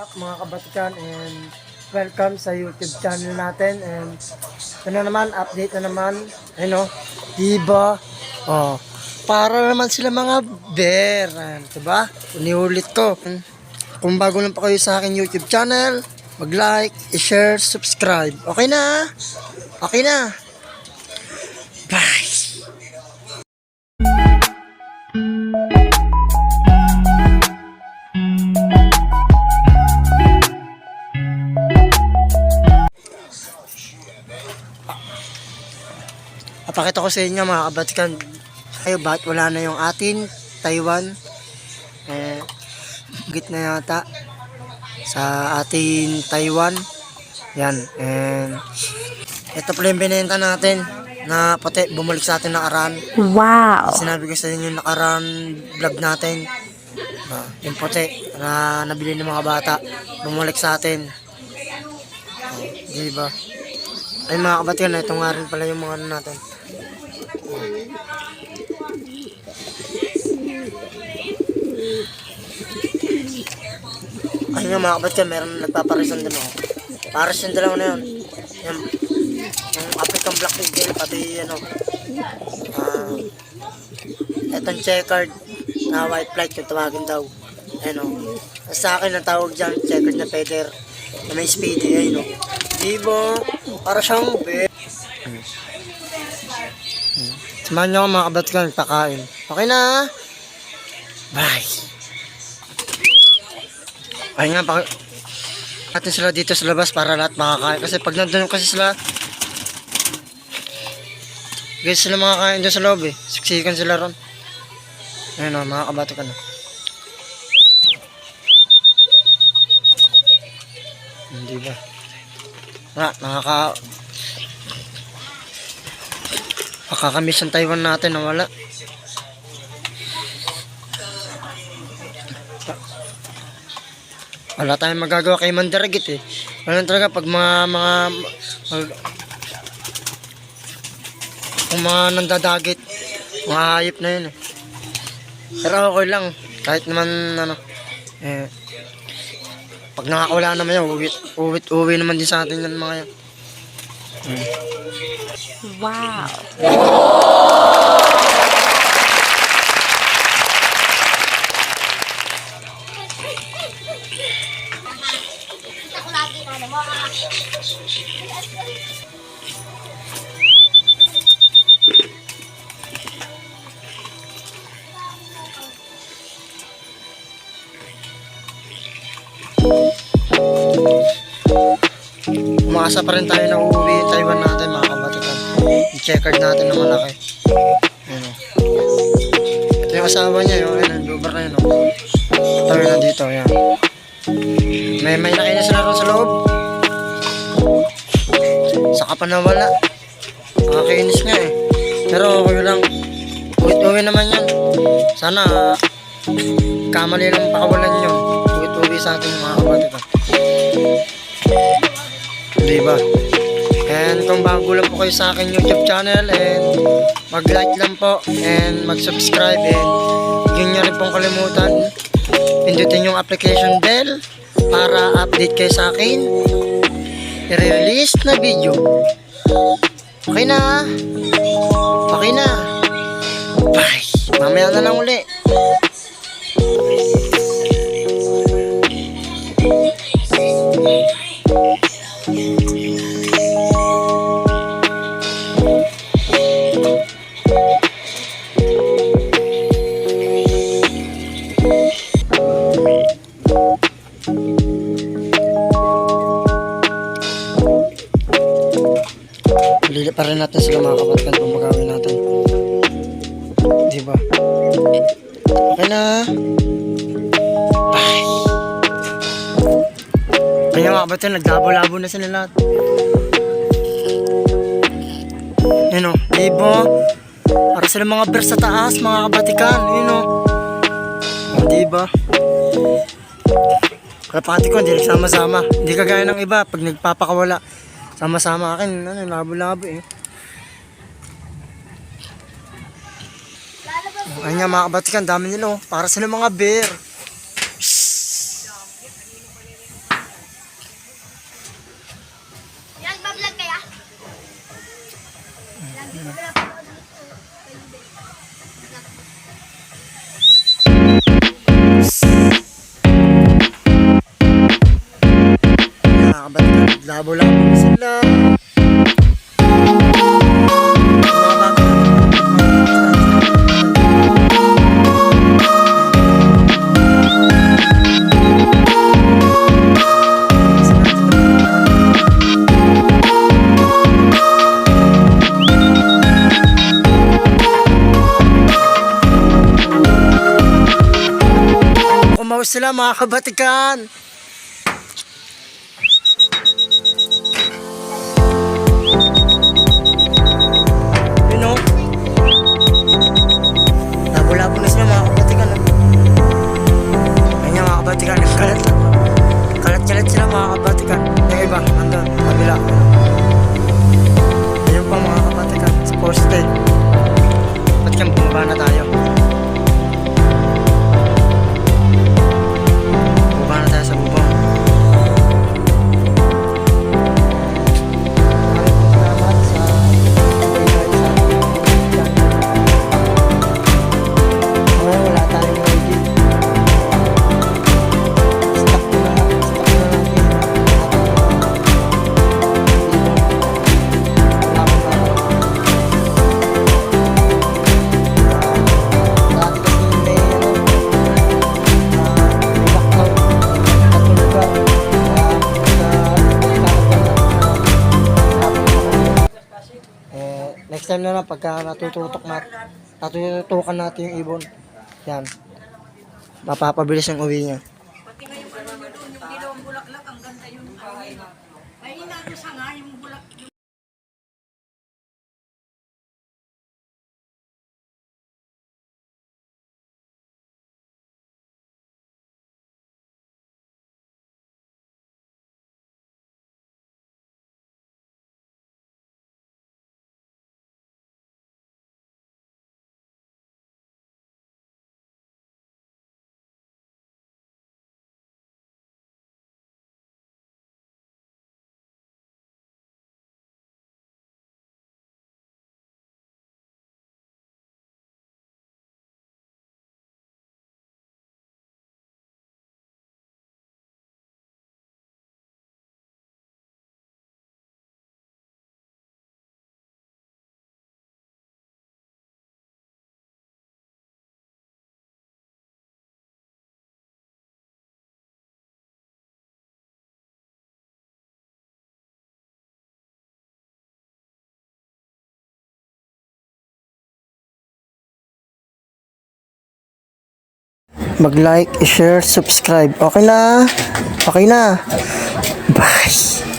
back mga kabatikan and welcome sa YouTube channel natin. And ito na naman, update na naman ano, diba? Oh, para naman sila mga bear Ayan, diba, uniulit ko. Kung bago lang pa kayo sa akin YouTube channel mag like, i-share, subscribe. Okay na? Okay na? Bye Papakita ko sa inyo mga kabatikan kayo bakit wala na yung atin Taiwan? Eh gitna yata sa ating Taiwan. Yan and ito pala yung binenta natin na pati bumalik sa atin nakaraan. Wow. sinabi ko sa inyo yung nakaraan vlog natin ah, yung puti na nabili ng mga bata bumalik sa atin. Oh, di ba? Ay mga kabatikan ito nga rin pala yung mga ano natin Ay nga mga kapatid, meron nagpaparisan din ako. Pares yung dalawa na yun. Yung, yung African Black Eagle, pati ano, ah, etong checkered na white flight yung tawagin daw. Ano, sa akin ang tawag dyan, checkered na feather na may speedy, ayun no. Diba? Para siyang be. Samahan niyo ako mga kabatikan, pakain. Okay na? Bye! Ay nga, pak natin sila dito sa labas para lahat makakain. Kasi pag nandun kasi sila, guys sila makakain doon sa loob eh. Siksikan sila ron. Ayun o, mga kabato ka na. Hindi ba? Nga, nakaka... Makakamiss ang Taiwan natin na wala. wala tayong magagawa kay Mandaragit eh. Wala talaga pag mga mga mag- kung mga nandadagit, mga hayop na yun eh. Pero okay lang, kahit naman ano, eh, pag nakakawala naman yan, uwi, uwi, uwi naman din sa atin yan mga yan. Wow. Umaasa pa rin tayo na uuwi Taiwan kabatikan. Yung checkered natin na malaki. Ayun o. Ito yung asawa niya yun. Ayun, ang lubar na yun o. Ito yun nandito. Ayan. May may nakita sila ron sa loob. Saka pa nawala. Nakakainis nga eh. Pero okay lang. Uwi-uwi naman yan. Sana kamali lang pakawalan yun. Uwi-uwi sa ating mga kabatikan. Diba? And kung bago lang po kayo sa akin YouTube channel and mag-like lang po and mag-subscribe and huwag nyo rin pong kalimutan pindutin yung application bell para update kayo sa akin i-release na video. Okay na? Okay na? Bye! Mamaya na lang uli. Okay na. Bye. Kaya mga kapatid, naglabo-labo na sila lahat. Yun o, di ba? Para sila mga bear sa taas, mga kabatikan. Yun o. O, di ba? Kalapati ko, hindi nagsama-sama. Hindi kagaya ng iba, pag nagpapakawala, sama-sama akin, ano, labo-labo eh. Ayan nga mga kabatsikan, dami nila oh. Para sa mga bear. Nagbablog kaya? Lagi ko pala Nakakabat ka, labo-labo sila. Kumawas sila mga kabatikan. Know? Labo-labo na sila mga kabatikan. ah. Ganyan mga kabatikan. Kalat. Kalat-kalat sila mga kabatikan. Yung iba, andun, kabila. Ayun pa mga kabatikan. Sa poste. Ba't kang bumaba na tayo? Time na lang pagka natututok na natututukan natin yung ibon. Yan. Mapapabilis ang uwi niya. Pati nga yung ano yung dilawang bulaklak, ang ganda yung hangin. Ay, inaano sa nga, yung bulak, yung Mag-like, share, subscribe. Okay na? Okay na? Bye!